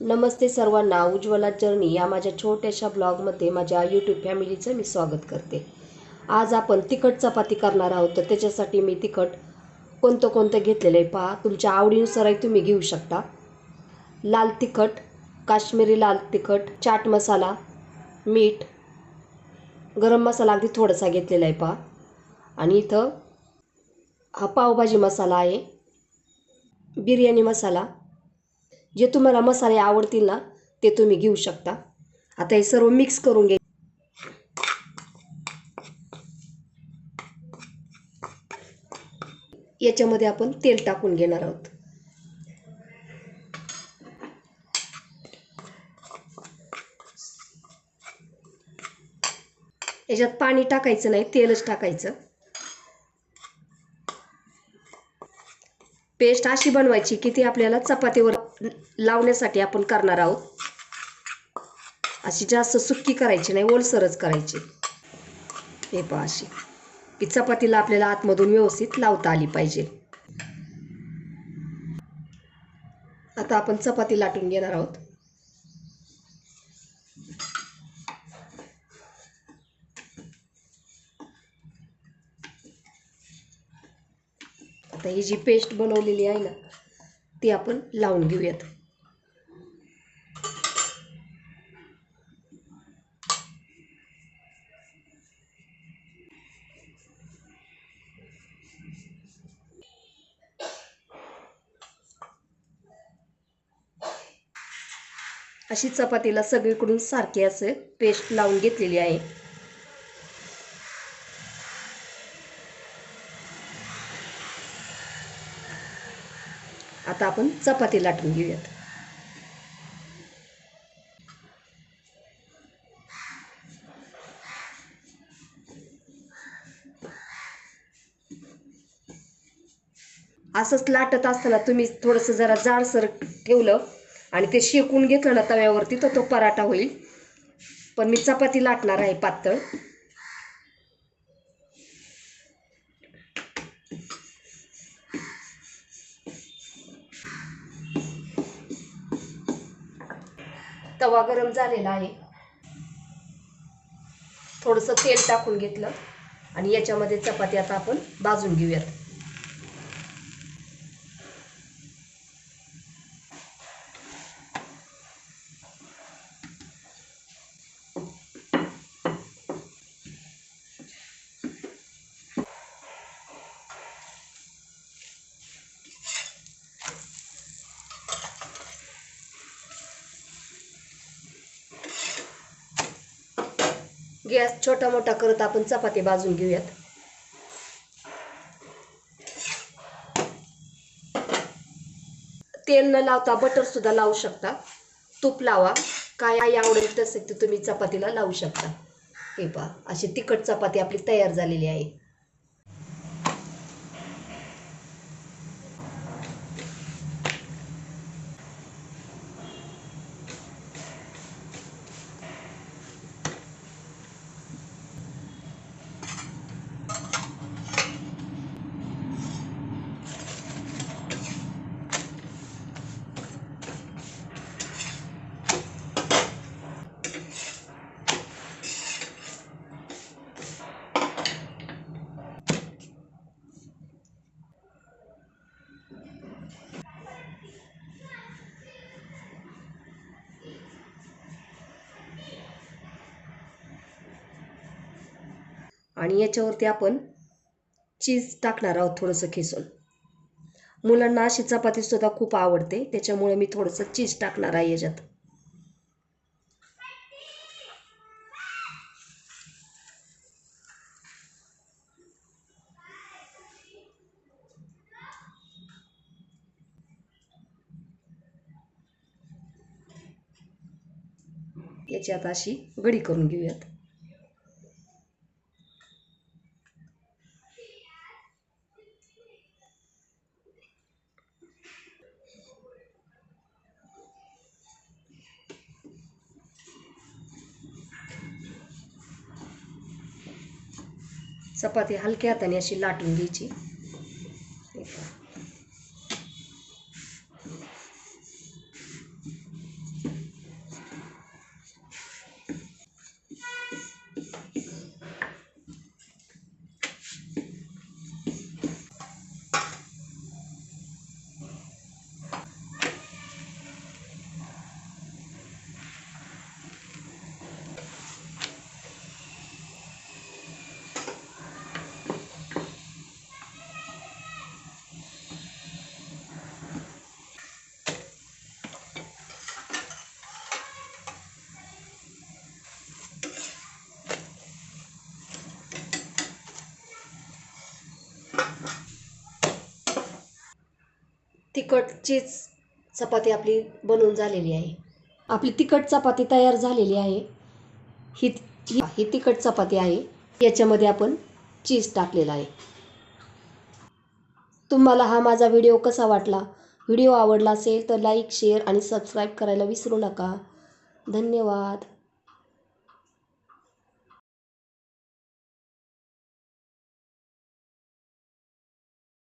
नमस्ते सर्वांना. उज्ज्वला जर्नी या माझ्या छोट्याशा ब्लॉगमध्ये माझ्या यूट्यूब फॅमिलीचं मी स्वागत करते. आज आपण तिखट चपाती करणार आहोत तर त्याच्यासाठी मी तिखट कोणतं कोणतं घेतलेलं आहे पहा. तुमच्या आवडीनुसारही तुम्ही घेऊ शकता. लाल तिखट काश्मीरी लाल तिखट चाट मसाला मीठ गरम मसाला अगदी थोडासा घेतलेला आहे पहा. आणि इथं हा पावभाजी मसाला आहे. बिर्याणी मसाला. जे तुम्हाला मसाले आवडतील ना ते तुम्ही घेऊ शकता. आता हे सर्व मिक्स करून घे. याच्यामध्ये आपण तेल टाकून घेणार आहोत. याच्यात पाणी टाकायचं नाही तेलच टाकायचं. पेस्ट अशी बनवायची की ती आपल्याला चपातीवर लावण्यासाठी आपण करणार आहोत. अशी जास्त सुक्की करायची नाही ओलसरच करायची. हे पहा अशी. की चपातीला आपल्याला आतमधून व्यवस्थित लावता आली पाहिजे. आता आपण चपाती लाटून घेणार आहोत. आता ही जी पेस्ट बनवलेली आहे ना ती आपण लावून घेऊयात. अशी चपातीला सगळीकडून सारखी असं पेस्ट लावून घेतलेली आहे. आता आपण चपाती लाटून घेऊयात. असंच लाटत असताना तुम्ही थोडंसं जरा जाडसर ठेवलं आणि ते शेकून घेतलं ना तव्यावरती तर तो पराठा होईल. पण मी चपाती लाटणार आहे पातळ. तवा गरम झालेला आहे. थोडंसं तेल टाकून घेतलं आणि याच्यामध्ये चपाती आता आपण भाजून घेऊयात. गॅस छोटा मोठा करत आपण चपाती भाजून घेऊयात. तेल न लावता बटर सुद्धा लावू शकता. तूप लावा. काय आवडेल तसे ते तुम्ही चपातीला लावू शकता. हे पहा अशी तिखट चपाती आपली तयार झालेली आहे. आणि याच्यावरती आपण चीज टाकणार आहोत थोडंसं खिसून. मुलांना अशी चपातीसुद्धा खूप आवडते त्याच्यामुळे मी थोडंसं चीज टाकणार आहे याच्यात. याची आता अशी गडी करून घेऊयात. चपाती हलक्या हाताने अशी लाटून घ्यायची. तिखट चीज चपाती आपली बनवून झालेली आहे. आपली तिखट चपाती तयार झालेली आहे. ही ही ही तिखट चपाती आहे. याच्यामध्ये आपण चीज टाकलेला आहे. तुम्हाला हा माझा व्हिडिओ कसा वाटला? व्हिडिओ आवडला असेल तर लाईक शेअर आणि सबस्क्राईब करायला विसरू नका. धन्यवाद.